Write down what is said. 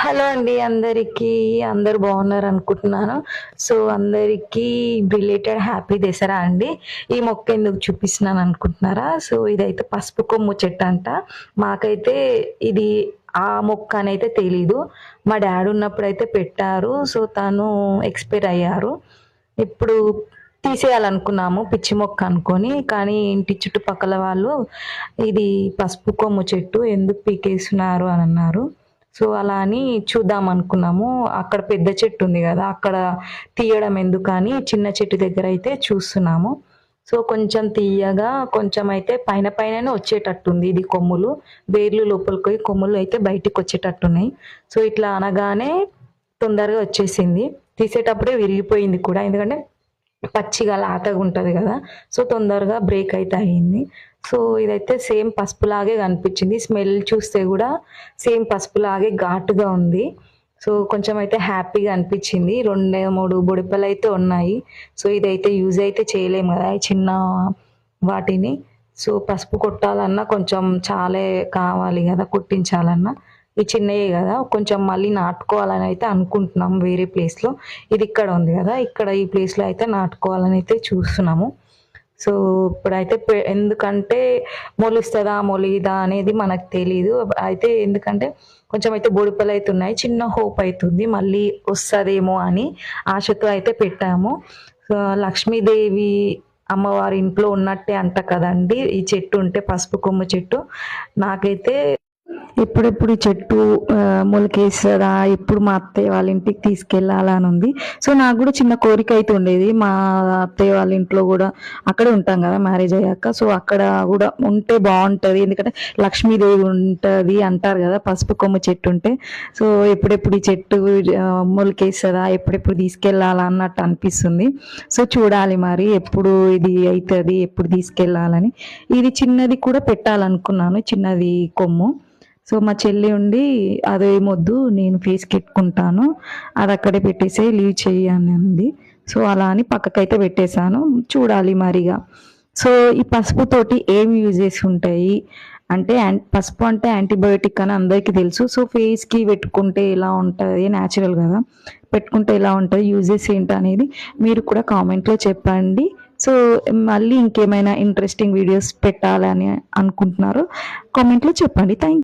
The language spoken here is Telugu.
హలో అండి అందరికీ అందరు బాగున్నారు అనుకుంటున్నాను. సో అందరికీ రిలేటెడ్ హ్యాపీ దసరా అండి. ఈ మొక్క ఎందుకు చూపిస్తున్నాను అనుకుంటున్నారా? సో ఇదైతే పసుపు కొమ్ము చెట్టు అంట. మాకైతే ఇది ఆ మొక్క అని అయితే తెలీదు. మా డాడీ ఉన్నప్పుడు అయితే పెట్టారు. సో తను ఎక్స్పైర్ అయ్యారు. ఇప్పుడు తీసేయాలనుకున్నాము పిచ్చి మొక్క అనుకొని. కానీ ఇంటి చుట్టుపక్కల వాళ్ళు ఇది పసుపు కొమ్ము చెట్టు ఎందుకు పీకేస్తున్నారు అని అన్నారు. సో అలా అని చూద్దాం అనుకున్నాము. అక్కడ పెద్ద చెట్టు ఉంది కదా అక్కడ తీయడం ఎందుకని చిన్న చెట్టు దగ్గర అయితే చూస్తున్నాము. సో కొంచెం తీయగా కొంచెం అయితే పైన పైననే వచ్చేటట్టుంది ఇది కొమ్ములు. వేర్లు లోపలికి పోయి కొమ్ములు అయితే బయటికి వచ్చేటట్టున్నాయి. సో ఇట్లా అనగానే తొందరగా వచ్చేసింది. తీసేటప్పుడే విరిగిపోయింది కూడా ఎందుకంటే పచ్చిగా లాతగా ఉంటుంది కదా. సో తొందరగా బ్రేక్ అయితే అయింది. సో ఇదైతే సేమ్ పసుపులాగే కనిపించింది. స్మెల్ చూస్తే కూడా సేమ్ పసుపులాగే ఘాటుగా ఉంది. సో కొంచెం అయితే హ్యాపీగా అనిపించింది. రెండు మూడు బుడిపలు అయితే ఉన్నాయి. సో ఇదైతే యూజ్ అయితే చేయలేము కదా చిన్న వాటిని. సో పసుపు కొట్టాలన్నా కొంచెం చాలా కావాలి కదా కుట్టించాలన్నా. ఈ చిన్నయే కదా. కొంచెం మళ్ళీ నాటుకోవాలని అయితే అనుకుంటున్నాం వేరే ప్లేస్లో ఇది ఇక్కడ ఉంది కదా. ఇక్కడ ఈ ప్లేస్లో అయితే నాటుకోవాలని అయితే చూస్తున్నాము. సో ఇప్పుడైతే పె- ఎందుకంటే మొలుస్తుందా మొలిదా అనేది మనకు తెలీదు. అయితే ఎందుకంటే కొంచెం అయితే బొడిపలు అయితే ఉన్నాయి చిన్న హోప్ అవుతుంది మళ్ళీ వస్తుందేమో అని ఆశతో అయితే పెట్టాము. లక్ష్మీదేవి అమ్మవారి ఇంట్లో ఉన్నట్టే అంట కదండి ఈ చెట్టు ఉంటే పసుపు కొమ్ము చెట్టు. నాకైతే ఎప్పుడెప్పుడు ఈ చెట్టు మొలకేస్తుందా ఎప్పుడు మా అత్తయ్య వాళ్ళ ఇంటికి తీసుకెళ్ళాలా అని ఉంది. సో నాకు కూడా చిన్న కోరిక అయితే ఉండేది. మా అత్తయ్య వాళ్ళ ఇంట్లో కూడా అక్కడే ఉంటాం కదా మ్యారేజ్ అయ్యాక. సో అక్కడ కూడా ఉంటే బాగుంటుంది. ఎందుకంటే లక్ష్మీదేవి ఉంటుంది అంటారు కదా పసుపు కొమ్ము చెట్టు ఉంటే. సో ఎప్పుడెప్పుడు ఈ చెట్టు మొలకేస్తుందా ఎప్పుడెప్పుడు తీసుకెళ్ళాలా అన్నట్టు అనిపిస్తుంది. సో చూడాలి మరి ఎప్పుడు ఇది అవుతుంది ఎప్పుడు తీసుకెళ్ళాలని. ఇది చిన్నది కూడా పెట్టాలనుకున్నాను చిన్నది కొమ్ము. సో మా చెల్లి ఉండి అదేమొద్దు నేను ఫేస్ కెట్టుకుంటాను. అది అక్కడే పెట్టేసే లీవ్ చెయ్యి అని అంది. సో అలా అని పక్కకైతే పెట్టేశాను. చూడాలి మరిగా. సో ఈ పసుపుతోటి ఏం యూజెస్ ఉంటాయి? అంటే పసుపు అంటే యాంటీబయోటిక్ అని అందరికీ తెలుసు. సో ఫేస్కి పెట్టుకుంటే ఎలా ఉంటుంది? న్యాచురల్ కదా. పెట్టుకుంటే ఎలా ఉంటుంది? యూజెస్ ఏంటి అనేది మీరు కూడా కామెంట్లో చెప్పండి. సో మళ్ళీ ఇంకేమైనా ఇంట్రెస్టింగ్ వీడియోస్ పెట్టాలని అనుకుంటున్నారో కామెంట్లో చెప్పండి. థ్యాంక్